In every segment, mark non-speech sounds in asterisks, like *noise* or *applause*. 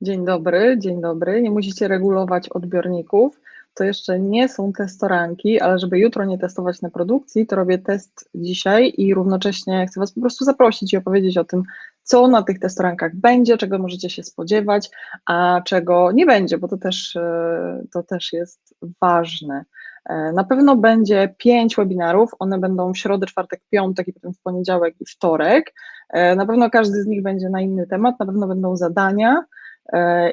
Dzień dobry, dzień dobry. Nie musicie regulować odbiorników. To jeszcze nie są testoranki, ale żeby jutro nie testować na produkcji, to robię test dzisiaj i równocześnie chcę Was po prostu zaprosić i opowiedzieć o tym, co na tych testorankach będzie, czego możecie się spodziewać, a czego nie będzie, bo to też, e, to też jest ważne. E, na pewno będzie pięć webinarów, one będą w środę, czwartek, piątek i potem w poniedziałek i wtorek. E, na pewno każdy z nich będzie na inny temat, na pewno będą zadania,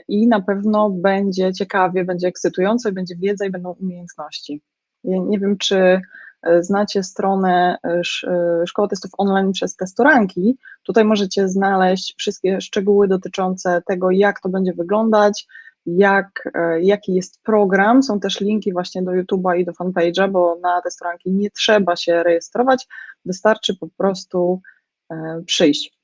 i na pewno będzie ciekawie, będzie ekscytująco i będzie wiedza i będą umiejętności. Ja nie wiem, czy e, znacie stronę e, Szkoły Testów Online przez testoranki. Tutaj możecie znaleźć wszystkie szczegóły dotyczące tego, jak to będzie wyglądać, jak, jaki jest program. Są też linki właśnie do YouTube'a i do fanpage'a, bo na testoranki nie trzeba się rejestrować, wystarczy po prostu przyjść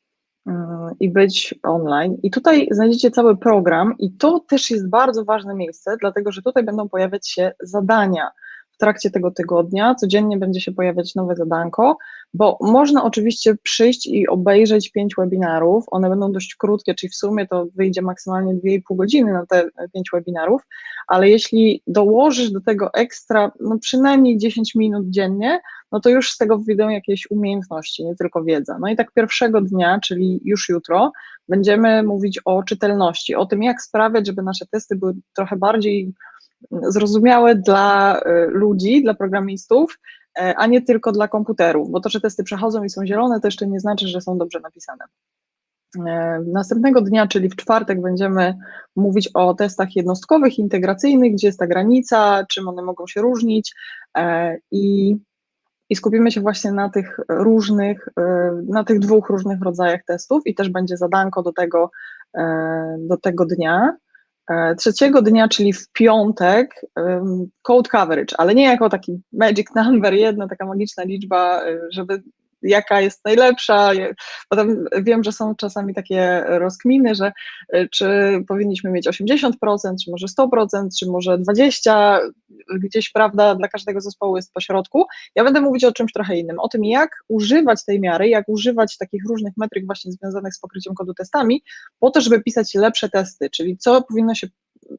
i być online. I tutaj znajdziecie cały program, i to też jest bardzo ważne miejsce, dlatego że tutaj będą pojawiać się zadania trakcie tego tygodnia. Codziennie będzie się pojawiać nowe zadanko, bo można oczywiście przyjść i obejrzeć pięć webinarów. One będą dość krótkie, czyli w sumie to wyjdzie maksymalnie 2,5 godziny na te pięć webinarów, ale jeśli dołożysz do tego ekstra, no przynajmniej 10 minut dziennie, no to już z tego wyjdą jakieś umiejętności, nie tylko wiedza. No i tak pierwszego dnia, czyli już jutro, będziemy mówić o czytelności, o tym, jak sprawiać, żeby nasze testy były trochę bardziej zrozumiałe dla y, ludzi, dla programistów, e, a nie tylko dla komputerów, bo to, że testy przechodzą i są zielone, to jeszcze nie znaczy, że są dobrze napisane. E, następnego dnia, czyli w czwartek, będziemy mówić o testach jednostkowych, integracyjnych, gdzie jest ta granica, czym one mogą się różnić e, i i skupimy się właśnie na tych różnych, e, na tych dwóch różnych rodzajach testów i też będzie zadanko do tego, e, do tego dnia. E, trzeciego dnia, czyli w piątek, code coverage, ale nie jako taki magic number, jedna taka magiczna liczba, żeby jaka jest najlepsza. Potem wiem, że są czasami takie rozkminy, że e, czy powinniśmy mieć 80%, czy może 100%, czy może 20%, gdzieś prawda dla każdego zespołu jest pośrodku. Ja będę mówić o czymś trochę innym, o tym jak używać tej miary, jak używać takich różnych metryk właśnie związanych z pokryciem kodu testami, po to, żeby pisać lepsze testy, czyli co powinno się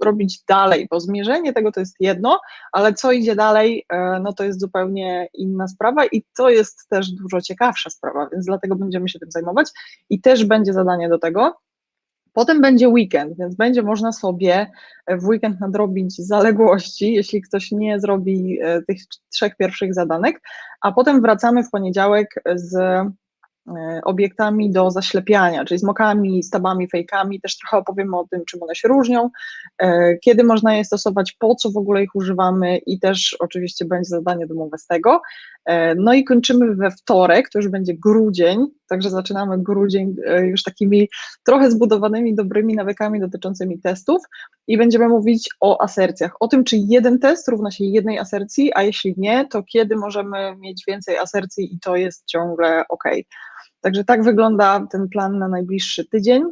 robić dalej, bo zmierzenie tego to jest jedno, ale co idzie dalej, e, no to jest zupełnie inna sprawa i to jest też dużo ciekawsza sprawa, więc dlatego będziemy się tym zajmować i też będzie zadanie do tego. Potem będzie weekend, więc będzie można sobie w weekend nadrobić zaległości, jeśli ktoś nie zrobi e, tych trzech pierwszych zadanek, a potem wracamy w poniedziałek z E, obiektami do zaślepiania, czyli z mokami, stabami, fejkami. Też trochę opowiemy o tym, czym one się różnią, e, kiedy można je stosować, po co w ogóle ich używamy i też oczywiście będzie zadanie domowe z tego. E, no i kończymy we wtorek, to już będzie grudzień, także zaczynamy grudzień już takimi trochę zbudowanymi dobrymi nawykami dotyczącymi testów i będziemy mówić o asercjach, o tym, czy jeden test równa się jednej asercji, a jeśli nie, to kiedy możemy mieć więcej asercji i to jest ciągle ok. Także tak wygląda ten plan na najbliższy tydzień.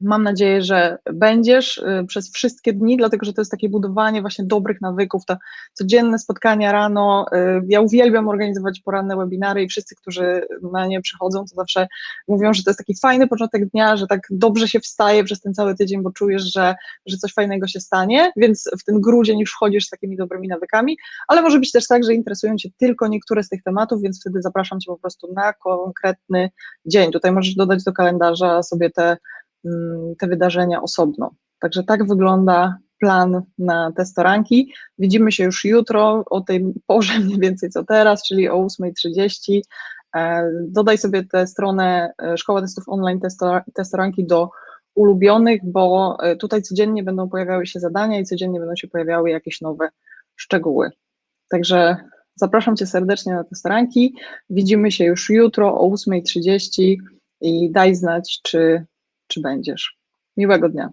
Mam nadzieję, że będziesz y, przez wszystkie dni, dlatego że to jest takie budowanie właśnie dobrych nawyków, te codzienne spotkania rano. Y, ja uwielbiam organizować poranne webinary i wszyscy, którzy na nie przychodzą, to zawsze mówią, że to jest taki fajny początek dnia, że tak dobrze się wstaje przez ten cały tydzień, bo czujesz, że, że coś fajnego się stanie, więc w ten grudzień już wchodzisz z takimi dobrymi nawykami, ale może być też tak, że interesują Cię tylko niektóre z tych tematów, więc wtedy zapraszam Cię po prostu na konkretny dzień. Tutaj możesz dodać do kalendarza sobie te te wydarzenia osobno. Także tak wygląda plan na testoranki. Widzimy się już jutro o tej porze *laughs* mniej więcej co teraz, czyli o 8.30. E, dodaj sobie tę stronę e, Szkoła Testów Online Testoranki do ulubionych, bo e, tutaj codziennie będą pojawiały się zadania i codziennie będą się pojawiały jakieś nowe szczegóły. Także zapraszam Cię serdecznie na testoranki. Widzimy się już jutro o 8.30 i daj znać, czy czy będziesz. Miłego dnia.